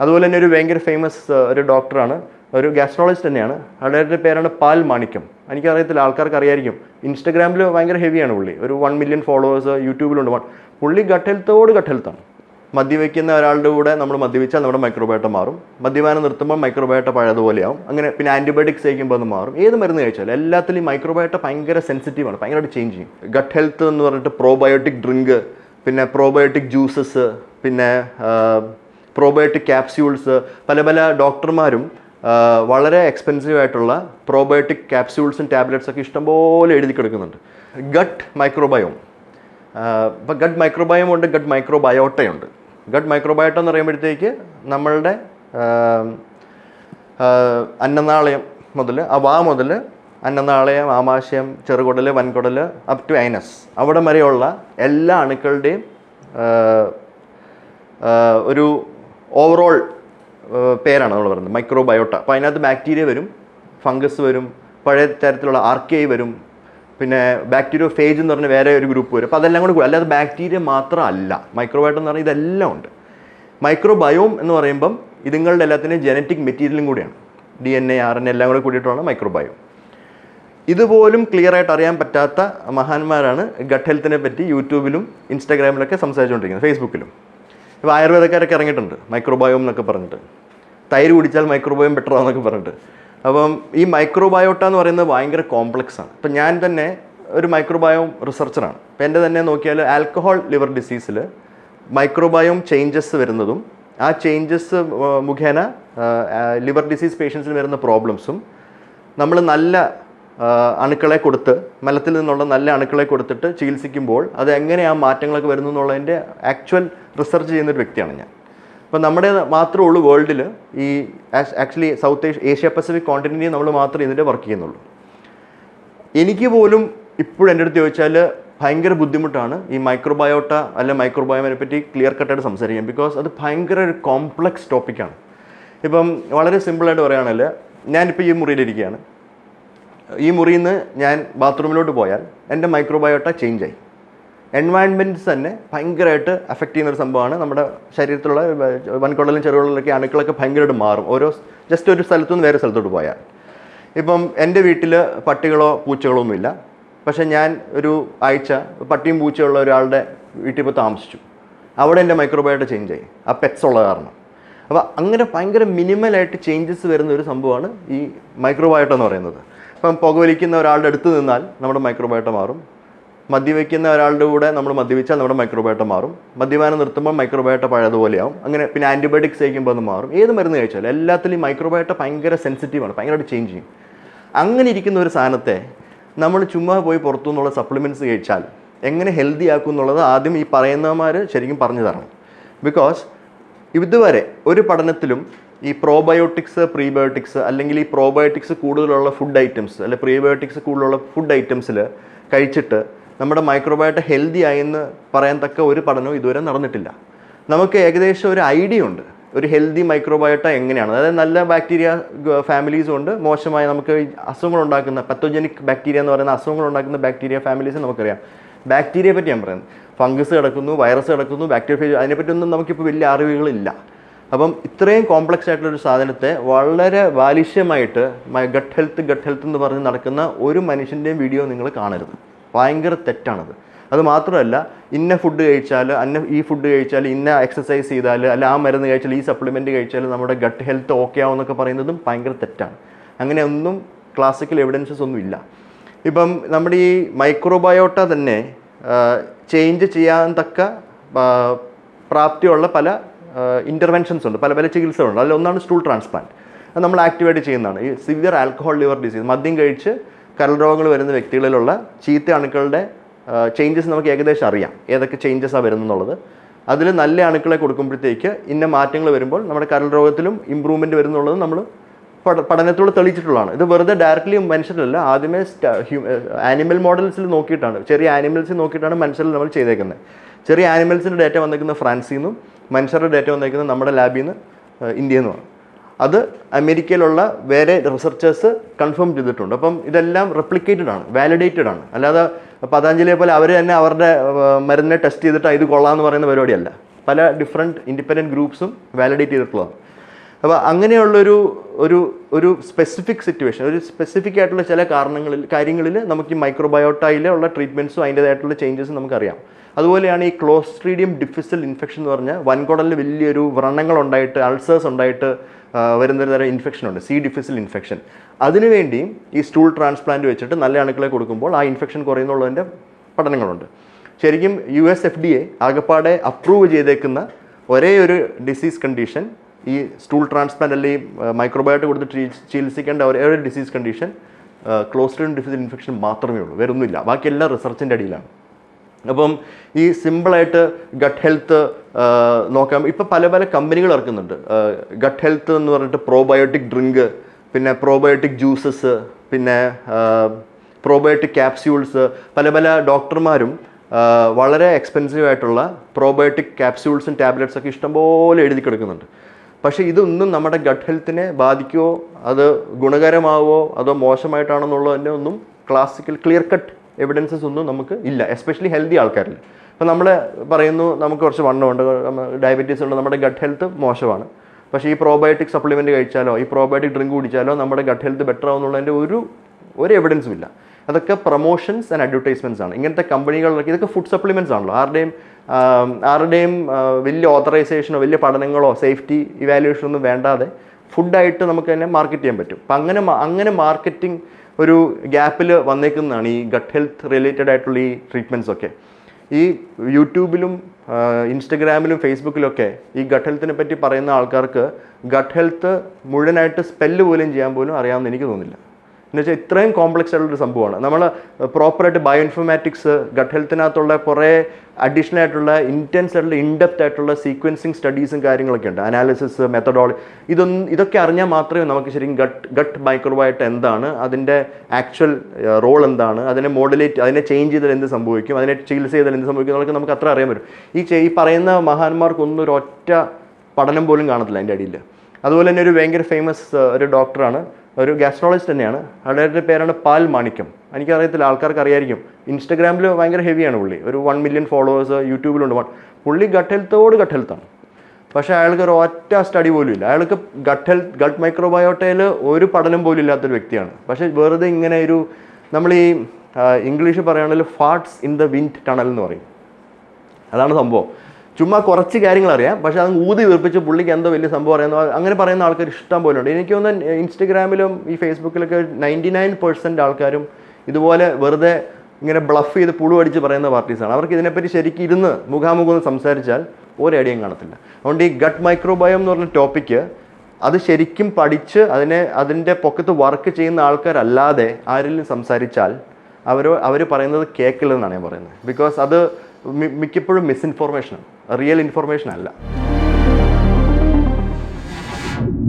അതുപോലെ തന്നെ ഒരു ഭയങ്കര ഫേമസ് ഒരു ഡോക്ടറാണ് ഒരു ഗാസ്ട്രോളജിസ്റ്റ് തന്നെയാണ്. അദ്ദേഹത്തിന്റെ പേരാണ് പാൽ മാണിക്യം. എനിക്കറിയത്തില്ല ആൾക്കാർക്ക് അറിയായിരിക്കും. ഇൻസ്റ്റഗ്രാമിൽ ഭയങ്കര ഹെവിയാണ് പുള്ളി. ഒരു വൺ മില്യൺ ഫോളോവേഴ്സ് യൂട്യൂബിലുണ്ട് പുള്ളി ഗട്ട് ഹെൽത്തോട് ഗട്ട് ഹെൽത്താണ് മദ്യവയ്ക്കുന്ന ഒരാളുടെ കൂടെ നമ്മൾ മദ്യപിച്ചാൽ നമ്മുടെ മൈക്രോബയോട്ട മാറും. മദ്യപാനം നിർത്തുമ്പോൾ മൈക്രോബയോട്ട പഴയതുപോലെയാവും. അങ്ങനെ പിന്നെ ആന്റിബയോട്ടിക്സ് കഴിക്കുമ്പോൾ അത് മാറും. ഏത് മരുന്ന് കഴിച്ചാലും എല്ലാത്തിലും മൈക്രോബയോട്ട ഭയങ്കര സെൻസിറ്റീവാണ് ഭയങ്കരമായിട്ട് ചേഞ്ച് ചെയ്യും. ഗട്ട് ഹെൽത്ത് എന്ന് പറഞ്ഞിട്ട് പ്രോബയോട്ടിക് ഡ്രിങ്ക് പിന്നെ പ്രോബയോട്ടിക് ജ്യൂസസ് പിന്നെ പ്രോബയോട്ടിക് ക്യാപ്സ്യൂൾസ് പല പല ഡോക്ടർമാരും വളരെ എക്സ്പെൻസീവ് ആയിട്ടുള്ള പ്രോബയോട്ടിക് ക്യാപ്സ്യൂൾസും ടാബ്ലറ്റ്സ് ഒക്കെ ഇഷ്ടംപോലെ എഴുതി കിടക്കുന്നുണ്ട്. Gut microbiome. ഇപ്പോൾ ഗഡ് മൈക്രോബയോം ഉണ്ട് ഗഡ് മൈക്രോബയോട്ടയുണ്ട്. ഗഡ് മൈക്രോബയോട്ട എന്ന് പറയുമ്പോഴത്തേക്ക് നമ്മളുടെ അന്നനാളയം മുതൽ ആ വാ മുതൽ അന്നനാളയം ആമാശയം ചെറുകുടൽ വൻകുടൽ അപ് ടു ഐനസ് അവിടെ വരെയുള്ള എല്ലാ അണുക്കളുടെയും ഒരു ഓവറോൾ പേരാണ് നമ്മൾ പറയുന്നത്. മൈക്രോബയോട്ട അപ്പോൾ അതിനകത്ത് ബാക്ടീരിയ വരും ഫംഗസ് വരും പഴയ തരത്തിലുള്ള ആർക്കേ വരും പിന്നെ ബാക്ടീരിയോ ഫേജ് എന്ന് പറഞ്ഞ വേറെ ഒരു ഗ്രൂപ്പ് വരും. അപ്പോൾ അതെല്ലാം കൂടി അല്ലാതെ ബാക്ടീരിയ മാത്രമല്ല. മൈക്രോബയോട്ട എന്ന് പറഞ്ഞാൽ ഇതെല്ലാം ഉണ്ട്. മൈക്രോബയോം എന്ന് പറയുമ്പം ഇതുങ്ങളുടെ എല്ലാത്തിന്റെയും ജനറ്റിക് മെറ്റീരിയലും കൂടിയാണ്. D N A R N എല്ലാം കൂടെ കൂടിയിട്ടുള്ള മൈക്രോബയോം ഇതുപോലും ക്ലിയർ ആയിട്ട് അറിയാൻ പറ്റാത്ത മഹാന്മാരാണ് ഗട്ട് ഹെൽത്തിനെ പറ്റി യൂട്യൂബിലും ഇൻസ്റ്റാഗ്രാമിലൊക്കെ സംസാരിച്ചുകൊണ്ടിരിക്കുന്നത്. ഫേസ്ബുക്കിലും ഇപ്പോൾ ആയുർവേദക്കാരൊക്കെ ഇറങ്ങിയിട്ടുണ്ട് മൈക്രോബയോം എന്നൊക്കെ പറഞ്ഞിട്ട്. തൈര് കുടിച്ചാൽ മൈക്രോബയോം ബെറ്റർ ആണെന്നൊക്കെ പറഞ്ഞിട്ട്. അപ്പം ഈ മൈക്രോബയോട്ട എന്ന് പറയുന്നത് ഭയങ്കര കോംപ്ലക്സ് ആണ്. ഇപ്പം ഞാൻ തന്നെ ഒരു മൈക്രോബയോം റിസർച്ചറാണ് ഇപ്പം എന്റെ തന്നെ നോക്കിയാൽ ആൽക്കഹോൾ ലിവർ ഡിസീസിൽ മൈക്രോബയോം ചേഞ്ചസ് വരുന്നതും ആ ചേഞ്ചസ് മുഖേന ലിവർ ഡിസീസ് പേഷ്യൻസിന് വരുന്ന പ്രോബ്ലംസും നമ്മൾ നല്ല അണുക്കളെ കൊടുത്ത് മലത്തിൽ നിന്നുള്ള നല്ല അണുക്കളെ കൊടുത്തിട്ട് ചികിത്സിക്കുമ്പോൾ അത് എങ്ങനെ ആ മാറ്റങ്ങളൊക്കെ വരുന്നു എന്നുള്ളതിന്റെ ആക്ച്വൽ റിസർച്ച് ചെയ്യുന്നൊരു വ്യക്തിയാണ് ഞാൻ. അപ്പോൾ നമ്മുടെ മാത്രമേ ഉള്ളൂ വേൾഡിൽ ഈ actually South Asia Asia Pacific കോണ്ടിനെന്റിൽ നമ്മൾ മാത്രമേ ഇതിന്റെ വർക്ക് ചെയ്യുന്നുള്ളൂ. എനിക്ക് പോലും ഇപ്പോഴും എന്റെ അടുത്ത് ചോദിച്ചാൽ ഭയങ്കര ബുദ്ധിമുട്ടാണ് ഈ മൈക്രോബയോട്ട അല്ലെ മൈക്രോബയോമിനെ പറ്റി ക്ലിയർ കട്ടായിട്ട് സംസാരിക്കാം ബിക്കോസ് അത് ഭയങ്കര ഒരു കോംപ്ലക്സ് ടോപ്പിക്കാണ് ഇപ്പം വളരെ സിമ്പിളായിട്ട് പറയുകയാണെങ്കിൽ ഞാനിപ്പോൾ ഈ മുറിയിലിരിക്കുകയാണ്. ഈ മുറിയിൽ നിന്ന് ഞാൻ ബാത്റൂമിലോട്ട് പോയാൽ എന്റെ മൈക്രോബയോട്ട ചേഞ്ച് ആയി എൻവയൺമെന്റ്സ് തന്നെ ഭയങ്കരമായിട്ട് അഫക്റ്റ് ചെയ്യുന്ന ഒരു സംഭവമാണ്. നമ്മുടെ ശരീരത്തിലുള്ള വൻകുടലും ചെറുകുടലിലൊക്കെ അണുക്കളൊക്കെ ഭയങ്കരമായിട്ട് മാറും. ഓരോ ജസ്റ്റ് ഒരു സ്ഥലത്തു നിന്ന് വേറെ സ്ഥലത്തോട്ട് പോയാൽ. ഇപ്പം എന്റെ വീട്ടിൽ പട്ടികളോ പൂച്ചകളോ ഒന്നുമില്ല. പക്ഷേ ഞാൻ ഒരു ആഴ്ച പട്ടിയും പൂച്ചയുള്ള ഒരാളുടെ വീട്ടിൽ പോയി താമസിച്ചു. അവിടെ എന്റെ മൈക്രോബയോട്ട ചേഞ്ച് ആയി ആ പെറ്റ്സ് ഉള്ള കാരണം. അപ്പോൾ അങ്ങനെ ഭയങ്കര മിനിമലായിട്ട് ചേഞ്ചസ് വരുന്ന ഒരു സംഭവമാണ് ഈ മൈക്രോബയോട്ട എന്ന് പറയുന്നത്. ഇപ്പം പുകവലിക്കുന്ന ഒരാളുടെ അടുത്ത് നിന്നാൽ നമ്മുടെ മൈക്രോബയോട്ട മാറും. മദ്യവയ്ക്കുന്ന ഒരാളുടെ കൂടെ നമ്മൾ മദ്യപിച്ചാൽ നമ്മുടെ മൈക്രോബയോട്ട മാറും. മദ്യപാനം നിർത്തുമ്പോൾ മൈക്രോബയോട്ട പഴയതുപോലെയാവും. അങ്ങനെ പിന്നെ ആന്റിബയോട്ടിക്സ് കഴിക്കുമ്പോൾ അത് മാറും. ഏത് മരുന്ന് കഴിച്ചാലും എല്ലാത്തിലും മൈക്രോബയോട്ട ഭയങ്കര സെൻസിറ്റീവാണ് ഭയങ്കരമായിട്ട് ചേഞ്ച് ചെയ്യും. അങ്ങനെ ഇരിക്കുന്ന ഒരു സാധനത്തെ നമ്മൾ ചുമ്മാ പോയി പുറത്തു നിന്നുള്ള സപ്ലിമെന്റ്സ് കഴിച്ചാൽ എങ്ങനെ ഹെൽത്തി ആക്കും എന്നുള്ളത് ആദ്യം ഈ പറയുന്നവന്മാർ ശരിക്കും പറഞ്ഞു തരണം ബിക്കോസ് ഇതുവരെ ഒരു പഠനത്തിലും ഈ പ്രോബയോട്ടിക്സ് പ്രീബയോട്ടിക്സ് അല്ലെങ്കിൽ ഈ പ്രോബയോട്ടിക്സ് കൂടുതലുള്ള ഫുഡ് ഐറ്റംസ് അല്ലെ പ്രീബയോട്ടിക്സ് കൂടുതലുള്ള ഫുഡ് ഐറ്റംസിൽ കഴിച്ചിട്ട് നമ്മുടെ മൈക്രോബയോട്ട ഹെൽത്തി ആയെന്ന് പറയാൻ തക്ക ഒരു പഠനവും ഇതുവരെ നടന്നിട്ടില്ല. നമുക്ക് ഏകദേശം ഒരു ഐഡിയ ഉണ്ട്. ഒരു ഹെൽത്തി മൈക്രോബയോട്ട എങ്ങനെയാണ്? അതായത് നല്ല ബാക്ടീരിയ ഫാമിലീസും ഉണ്ട്. മോശമായ നമുക്ക് അസുഖങ്ങൾ ഉണ്ടാക്കുന്ന പത്തോജനിക് ബാക്ടീരിയ എന്ന് പറയുന്ന അസുഖങ്ങൾ ഉണ്ടാക്കുന്ന ബാക്ടീരിയ ഫാമിലീസ് നമുക്കറിയാം. ബാക്ടീരിയയെ പറ്റി ഞാൻ പറയുന്നത്. ഫംഗസ് കിടക്കുന്നു വൈറസ് കിടക്കുന്നു ബാക്ടീരിയ അതിനെപ്പറ്റിയൊന്നും നമുക്കിപ്പോൾ വലിയ അറിവുകളില്ല. അപ്പം ഇത്രയും കോംപ്ലക്സ് ആയിട്ടുള്ള ഒരു സാധനത്തെ വളരെ വാലിഷ്യമായിട്ട് ഗട്ട് ഹെൽത്ത് ഗട്ട് ഹെൽത്ത് എന്ന് പറഞ്ഞ് നടക്കുന്ന ഒരു മനുഷ്യന്റെയും വീഡിയോ നിങ്ങൾ കാണരുത്. ഭയങ്കര തെറ്റാണത്. അത് മാത്രമല്ല ഇന്ന ഫുഡ് കഴിച്ചാൽ അന്ന ഈ ഫുഡ് കഴിച്ചാൽ ഇന്ന എക്സസൈസ് ചെയ്താൽ അല്ല ആ മരുന്ന് കഴിച്ചാൽ ഈ സപ്ലിമെന്റ് കഴിച്ചാൽ നമ്മുടെ ഗട്ട് ഹെൽത്ത് ഓക്കെ ആവുമെന്നൊക്കെ പറയുന്നതും ഭയങ്കര തെറ്റാണ്. അങ്ങനെ ഒന്നും ക്ലാസിക്കൽ എവിഡൻസസ് ഒന്നും ഇല്ല. ഇപ്പം നമ്മുടെ ഈ മൈക്രോബയോട്ട തന്നെ ചേഞ്ച് ചെയ്യാൻ തക്ക പ്രാപ്തിയുള്ള പല ഇന്റർവെൻഷൻസ് ഉണ്ട്. പല പല ചികിത്സകളുണ്ട്. അതിലൊന്നാണ് സ്റ്റൂൾ ട്രാൻസ്പ്ലാന്റ് അത് നമ്മൾ ആക്ടിവേറ്റ് ചെയ്യുന്നതാണ്. ഈ സിവിയർ ആൽക്കഹോൾ ലിവർ ഡിസീസ് മദ്യം കഴിച്ച് കരൾ രോഗങ്ങൾ വരുന്ന വ്യക്തികളിലുള്ള ചീത്ത അണുക്കളുടെ ചേഞ്ചസ് നമുക്ക് ഏകദേശം അറിയാം. ഏതൊക്കെ ചേഞ്ചസാണ് വരുന്നെന്നുള്ളത്. അതിൽ നല്ല അണുക്കളെ കൊടുക്കുമ്പോഴത്തേക്ക് ഇന്ന മാറ്റങ്ങൾ വരുമ്പോൾ നമ്മുടെ കരൾ രോഗത്തിലും ഇമ്പ്രൂവ്മെന്റ് വരുന്നുള്ളത് നമ്മൾ പഠ പഠനത്തിലൂടെ തെളിയിച്ചിട്ടുള്ളതാണ്. ഇത് വെറുതെ ഡയറക്റ്റ്ലി മനുഷ്യരല്ല ആദ്യമേ ആനിമൽ മോഡൽസിൽ നോക്കിയിട്ടാണ്. ചെറിയ ആനിമൽസിൽ നോക്കിയിട്ടാണ് മനുഷ്യരിൽ നമ്മൾ ചെയ്തേക്കുന്നത്. ചെറിയ ആനിമൽസിന്റെ ഡേറ്റ വന്നേക്കുന്നത് ഫ്രാൻസിൽ നിന്നും മനുഷ്യരുടെ ഡേറ്റ വന്നേക്കുന്നത് നമ്മുടെ ലാബിൽ നിന്ന് ഇന്ത്യയിൽ നിന്നുമാണ്. അത് അമേരിക്കയിലുള്ള വേറെ റിസർച്ചേഴ്സ് കൺഫേം ചെയ്തിട്ടുണ്ട്. അപ്പം ഇതെല്ലാം റെപ്ലിക്കേറ്റഡ് ആണ് വാലിഡേറ്റഡ് ആണ്. അല്ലാതെ പതാഞ്ജലിയെ പോലെ അവർ തന്നെ അവരുടെ മരുന്നിനെ ടെസ്റ്റ് ചെയ്തിട്ട് ഇത് കൊള്ളാമെന്ന് പറയുന്ന പരിപാടിയല്ല. പല ഡിഫറെന്റ് ഇൻഡിപെൻഡന്റ് ഗ്രൂപ്പ്സും വാലിഡേറ്റ് ചെയ്തിട്ടുള്ളതാണ്. അപ്പോൾ അങ്ങനെയുള്ളൊരു ഒരു ഒരു സ്പെസിഫിക് സിറ്റുവേഷൻ ഒരു സ്പെസിഫിക് ആയിട്ടുള്ള ചില കാരണങ്ങളിൽ കാര്യങ്ങളിൽ നമുക്ക് ഈ മൈക്രോബയോട്ടയിലുള്ള ട്രീറ്റ്മെന്റ്സും അതിന്റേതായിട്ടുള്ള ചേഞ്ചസും നമുക്കറിയാം. അതുപോലെയാണ് ഈ ക്ലോസ്ട്രീഡിയം ഡിഫിസൽ ഇൻഫെക്ഷൻ എന്ന് പറഞ്ഞാൽ വൻകുടലിൽ വലിയൊരു വ്രണങ്ങളുണ്ടായിട്ട് അൾസേഴ്സ് ഉണ്ടായിട്ട് വരുന്നൊരു തരം ഇൻഫെക്ഷൻ ഉണ്ട്. സി ഡിഫിസൽ ഇൻഫെക്ഷൻ അതിനുവേണ്ടിയും ഈ സ്റ്റൂൾ ട്രാൻസ്പ്ലാന്റ് വെച്ചിട്ട് നല്ല അണുക്കളെ കൊടുക്കുമ്പോൾ ആ ഇൻഫെക്ഷൻ കുറയുന്നുള്ളതിന്റെ പഠനങ്ങളുണ്ട്. ശരിക്കും U S F D A ആകപ്പാടെ അപ്രൂവ് ചെയ്തേക്കുന്ന ഒരേ ഒരു ഡിസീസ് കണ്ടീഷൻ ഈ സ്റ്റൂൾ ട്രാൻസ്പ്ലാന്റ് അല്ലെങ്കിൽ മൈക്രോബയോട്ട് കൊടുത്ത് ചികിത്സിക്കേണ്ട ഒരേ disease condition Clostridium difficile infection മാത്രമേ ഉള്ളൂ. വേറെ ഒന്നുമില്ല ബാക്കിയെല്ലാം റിസർച്ചിന്റെ അടിയിലാണ്. അപ്പം ഈ സിമ്പിളായിട്ട് ഗട്ട് ഹെൽത്ത് നോക്കാം. ഇപ്പം പല പല കമ്പനികൾ ഇറക്കുന്നുണ്ട്. ഗട്ട് ഹെൽത്ത് എന്ന് പറഞ്ഞിട്ട് പ്രോബയോട്ടിക് ഡ്രിങ്ക് പിന്നെ പ്രോബയോട്ടിക് ജ്യൂസസ് പിന്നെ പ്രോബയോട്ടിക് ക്യാപ്സ്യൂൾസ് പല പല ഡോക്ടർമാരും വളരെ എക്സ്പെൻസീവ് ആയിട്ടുള്ള പ്രോബയോട്ടിക് ക്യാപ്സ്യൂൾസും ടാബ്ലറ്റ്സൊക്കെ ഇഷ്ടംപോലെ എഴുതി കിടക്കുന്നുണ്ട്. പക്ഷേ ഇതൊന്നും നമ്മുടെ ഗട്ട് ഹെൽത്തിനെ ബാധിക്കുമോ അത് ഗുണകരമാവോ അതോ മോശമായിട്ടാണെന്നുള്ളതിന്റെ ഒന്നും ക്ലാസിക്കൽ ക്ലിയർ കട്ട് എവിഡൻസസ് ഒന്നും നമുക്ക് ഇല്ല എസ്പെഷ്യലി ഹെൽത്തി ആൾക്കാരിൽ. അപ്പോൾ നമ്മൾ പറയുന്നു നമുക്ക് കുറച്ച് വണ്ണമുണ്ട് ഡയബറ്റീസ് ഉണ്ട് നമ്മുടെ ഗട്ട് ഹെൽത്ത് മോശമാണ്. പക്ഷേ ഈ പ്രോബയോട്ടിക് സപ്ലിമെന്റ് കഴിച്ചാലോ ഈ പ്രോബയോട്ടിക് ഡ്രിങ്ക് കുടിച്ചാലോ നമ്മുടെ ഗട്ട് ഹെൽത്ത് ബെറ്റർ ആവുന്നുള്ളതിന്റെ ഒരു ഒരു എവിഡൻസും ഇല്ല. അതൊക്കെ പ്രൊമോഷൻസ് ആൻഡ് അഡ്വർടൈസ്മെന്റ്സ് ആണ്. ഇങ്ങനത്തെ കമ്പനികളിലൊക്കെ ഇതൊക്കെ ഫുഡ് സപ്ലിമെന്റ്സ് ആണല്ലോ. ആരുടെയും ആരുടെയും വലിയ ഓത്തറൈസേഷനോ വലിയ പഠനങ്ങളോ സേഫ്റ്റി ഇവാലുവേഷനോ ഒന്നും വേണ്ടാതെ ഫുഡായിട്ട് നമുക്ക് തന്നെ മാർക്കറ്റ് ചെയ്യാൻ പറ്റും. അപ്പം അങ്ങനെ അങ്ങനെ മാർക്കറ്റിംഗ് ഒരു ഗ്യാപ്പിൽ വന്നേക്കുന്നതാണ് ഈ ഗട്ട് ഹെൽത്ത് റിലേറ്റഡ് ആയിട്ടുള്ള ഈ ട്രീറ്റ്മെന്റ്സ് ഒക്കെ. ഈ യൂട്യൂബിലും ഇൻസ്റ്റഗ്രാമിലും ഫേസ്ബുക്കിലൊക്കെ ഈ ഗട്ട് ഹെൽത്തിനെ പറ്റി പറയുന്ന ആൾക്കാർക്ക് ഗട്ട് ഹെൽത്ത് മുഴുവനായിട്ട് സ്പെല്ല് പോലും ചെയ്യാൻ പോലും അറിയാമെന്ന് എനിക്ക് തോന്നുന്നില്ല. എന്ന് വെച്ചാൽ ഇത്രയും കോംപ്ലക്സ് ആയിട്ടുള്ളൊരു സംഭവമാണ്. നമ്മൾ പ്രോപ്പറായിട്ട് ബയോ ഇൻഫോമാറ്റിക്സ് ഗട്ട് ഹെൽത്തിനകത്തുള്ള കുറേ അഡീഷണൽ ആയിട്ടുള്ള ഇന്റൻസ് ആയിട്ടുള്ള ഇൻഡെപ്ത് ആയിട്ടുള്ള സീക്വൻസിങ് സ്റ്റഡീസും കാര്യങ്ങളൊക്കെ ഉണ്ട്. അനാലിസിസ് മെത്തഡോളജി ഇതൊന്നും ഇതൊക്കെ അറിഞ്ഞാൽ മാത്രമേ നമുക്ക് ശരിക്കും ഗട്ട് ഗട്ട് മൈക്രോബായിട്ട് എന്താണ് അതിന്റെ ആക്ച്വൽ റോൾ എന്താണ് അതിനെ മോഡുലേറ്റ് അതിനെ ചേഞ്ച് ചെയ്താൽ എന്ത് സംഭവിക്കും അതിനെ ചികിത്സ ചെയ്താൽ എന്ത് സംഭവിക്കും എന്നൊക്കെ നമുക്ക് അത്ര അറിയാൻ പറ്റും. ഈ ഈ പറയുന്ന മഹാന്മാർക്കൊന്നും ഒരു ഒറ്റ പഠനം പോലും കാണത്തില്ല അതിന്റെ അടിയിൽ അതുപോലെ തന്നെ ഒരു ഭയങ്കര ഫേമസ് ഒരു ഡോക്ടറാണ് ഒരു ഗാസ്ട്രോളജിസ്റ്റ് തന്നെയാണ്. അയാളുടെ പേരാണ് പാൽ മാണിക്യം. എനിക്കറിയത്തില്ല ആൾക്കാർക്ക് അറിയായിരിക്കും ഇൻസ്റ്റഗ്രാമിൽ ഭയങ്കര ഹെവിയാണ് പുള്ളി. ഒരു വൺ മില്യൺ ഫോളോവേഴ്സ് യൂട്യൂബിലുണ്ട് പുള്ളി ഗട്ട് ഹെൽത്തോട് ഗട്ട് ഹെൽത്താണ് പക്ഷേ അയാൾക്ക് ഒരു ഒറ്റ സ്റ്റഡി പോലും ഇല്ല. അയാൾക്ക് ഗട്ട് ഹെൽത്ത് ഗട്ട് മൈക്രോബയോട്ടയിൽ ഒരു പഠനം പോലും ഇല്ലാത്തൊരു വ്യക്തിയാണ്. പക്ഷേ വെറുതെ ഇങ്ങനെ ഒരു നമ്മൾ ഈ ഇംഗ്ലീഷ് പറയുകയാണെങ്കിൽ farts in the wind tunnel എന്ന് പറയും. അതാണ് സംഭവം. ചുമ്മാ കുറച്ച് കാര്യങ്ങൾ അറിയാം. പക്ഷെ അത് ഊതി വീർപ്പിച്ച് പുള്ളിക്ക് എന്തോ വലിയ സംഭവം അറിയാമെന്ന് അങ്ങനെ പറയുന്ന ആൾക്കാർ ഇഷ്ടം പോലെ ഉണ്ട്. എനിക്ക് തോന്നുന്നു ഇൻസ്റ്റഗ്രാമിലും ഈ ഫേസ്ബുക്കിലൊക്കെ നയന്റി നയൻ പെർസെന്റ് ആൾക്കാരും ഇതുപോലെ വെറുതെ ഇങ്ങനെ ബ്ലഫ് ചെയ്ത് പുളു അടിച്ച് പറയുന്ന പാർട്ടീസാണ്. അവർക്ക് ഇതിനെപ്പറ്റി ശരിക്കും ഇരുന്ന് മുഖാമുഖം സംസാരിച്ചാൽ ഒരടിയും കാണത്തില്ല. അതുകൊണ്ട് ഈ ഗട്ട് മൈക്രോബയോം എന്ന് പറഞ്ഞ ടോപ്പിക്ക് അത് ശരിക്കും പഠിച്ച് അതിനെ അതിന്റെ പൊക്കത്ത് വർക്ക് ചെയ്യുന്ന ആൾക്കാരല്ലാതെ ആരെങ്കിലും സംസാരിച്ചാൽ അവർ അവർ പറയുന്നത് കേൾക്കില്ലെന്നാണ് ഞാൻ പറയുന്നത്. ബിക്കോസ് അത് മിക്കപ്പോഴും മിസ്ഇൻഫോർമേഷനാണ് റിയൽ ഇൻഫർമേഷൻ അല്ല.